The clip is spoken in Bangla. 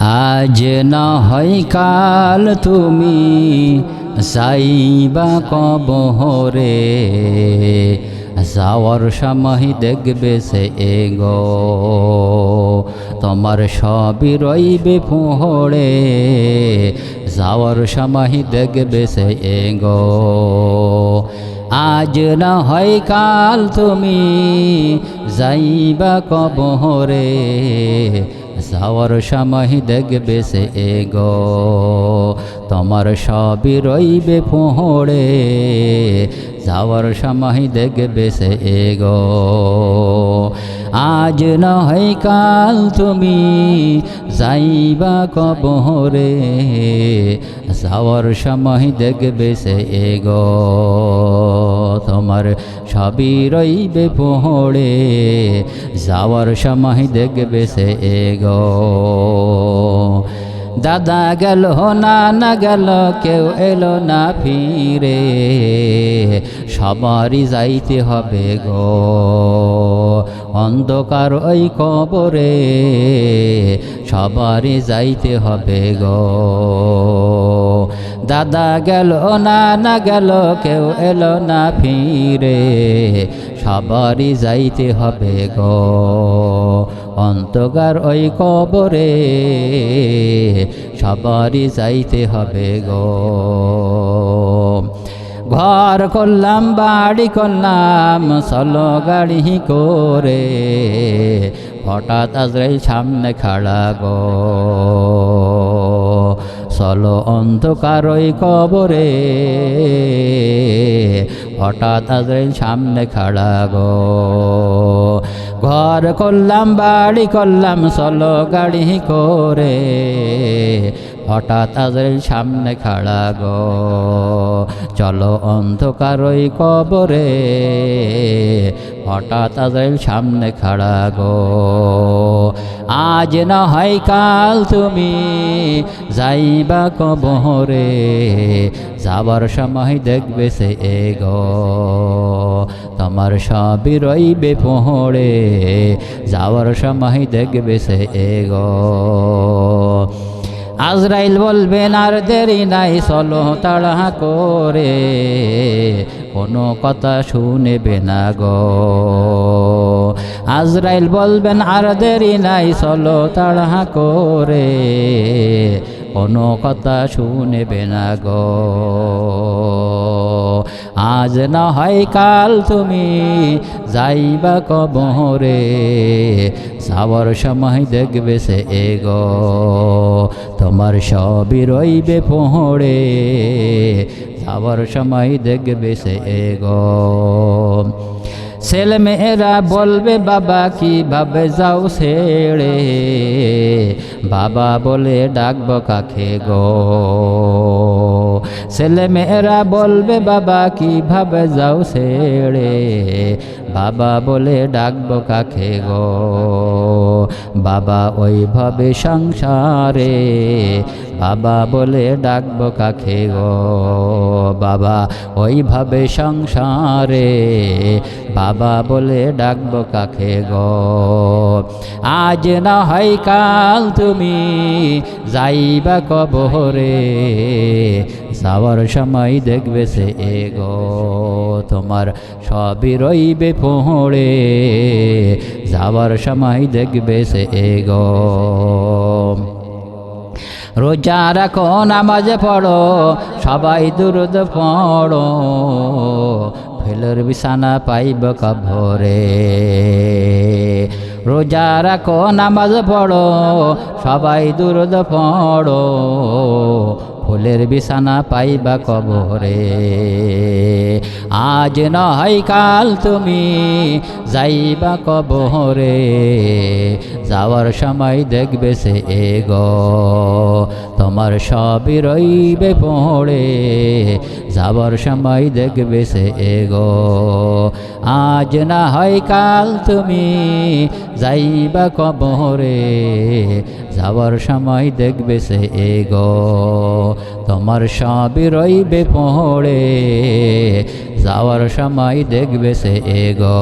আজ না হয় কাল তুমি সাইবা কবহরে। যাওয়ার সময় দেখবে সে এগো। তোমার সবই রইবে ফোহড়ে। যাওয়ার সময় দেখবে সে এগো। আজ না হয় কাল তুমি যাইবা কবহরে। যাওয়ার সময় দেখবে সে এগো। তোমার সবই রইবে ফোহড়ে যাওয়ার সময় দেখবে সে এগো। আজ নয় কাল তুমি যাইবা কবহরে যাওয়ার সময় দেখবে সে এগো। তোমার সবই রইবে পোহড়ে যাওয়ার সময় দেখবে সে এগো। দাদা গেল না না গেল, কেউ এলো না ফিরে। সবারই যাইতে হবে গো। অন্ধকার ওই কবরে সবারই যাইতে হবে গো। দাদা গেল না না গেল, কেউ এলো না ফিরে। সবারই যাইতে হবে গো। অন্তকার ওই কবরে সবারই যাইতে হবে গো। ঘর করলাম, বাড়ি করলাম চলো গাড়ি করে হঠাৎ আজরাইল সামনে খাড়া গো। চলো অন্ধকার ওই কবরে হঠাৎ আজরাইল সামনে খাড়া গো। ঘর করলাম, বাড়ি করলাম, চলো গাড়ি করে। হঠাৎ আজরাইল সামনে খাড়া গো। চলো অন্ধকার ওই কবরে। হঠাৎ আজরাইল সামনে খাড়া গো। আজ না হয় কাল তুমি যাইবা কবরে, যাবার সময় দেখবে সে এ এগো তোমার সবই রইবে পোহড়ে যাওয়ার সময় দেখবে সে এ এগো আজরাইল বলবেন, আর দেরি নাই, চলো তাড়া করে। কোনো কথা শুনেবে না গো। আজরাইল বলবেন, আর দেরি নাই, চলো তাড়া করে। কোনো কথা শুনেবে না গো। আজ না হয় কাল তুমি যাইবা কবরে। সাবর সময় দেখবে সে এগো, তোমার সবই রইবে পোহড়ে সাবর সময় দেখবে সে এগো। ছেলে মেয়েরা বলবে, বাবা কীভাবে যাও ছেড়ে? বাবা বলে, ডাকব কাকে গো? ছেলে মেয়েরা বলবে, বাবা, কীভাবে যাও ছেড়ে? বাবা বলে, ডাকবো কাকে গো? বাবা ওইভাবে সংসারে। বাবা বলে, ডাকবো কাকে গো? বাবা ওইভাবে সংসারে। বাবা বলে, ডাকবো কাকে গো? আজ না হয় কাল তুমি যাইবা কবরে। যাওয়ার সময় দেখবে সে এগো তোমার সবই রইবে পোহড়ে যাওয়ার সময় দেখবে সে এগো রোজা রাখো, নামাজ পড়ো, সবাই দুরুদ পড়ো, ফেলের বিছানা পাইব কভরে রোজা রাখো, নামাজ পড়ো, সবাই দুরুদ পড়ো ফুলের বিছানা পাইবা কবরে। আজ নয় কাল তুমি যাইবা কবরে। যাওয়ার সময় দেখবে সে এগো তোমার সবই রইবে পড়ে যাওয়ার সময় দেখবে সে এগো আজ না হয় কাল তুমি যাইবা কবরে, যাওয়ার সময় দেখবে সে এগো। তোমার সব রইবে পড়ে, যাওয়ার সময় দেখবে সে এগো।